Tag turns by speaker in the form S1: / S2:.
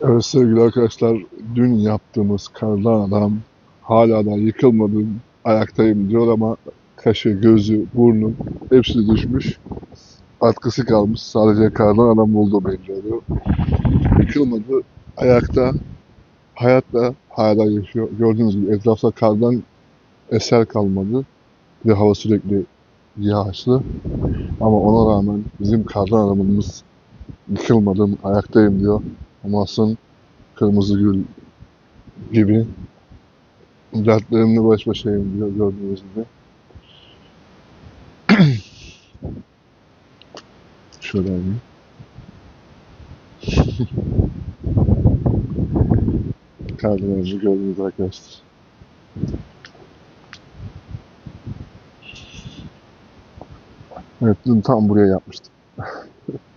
S1: Evet sevgili arkadaşlar, dün yaptığımız kardan adam hala da yıkılmadım, ayaktayım diyor ama kaşı, gözü, burnu hepsi düşmüş. Atkısı kalmış. Sadece kardan adam buldu belli oluyor. Yıkılmadı, ayakta, hayatta hala yaşıyor. Gördüğünüz gibi etrafta kardan eser kalmadı. Bir de hava sürekli yağışlı. Ama ona rağmen bizim kardan adamımız yıkılmadım, ayaktayım diyor. Hamas'ın kırmızı gül gibi dertlerimle baş başayım gördüğünüz gibi. Şöyle alayım. Kardinalımı gördünüz arkadaşlar. Evet tam buraya yapmıştım.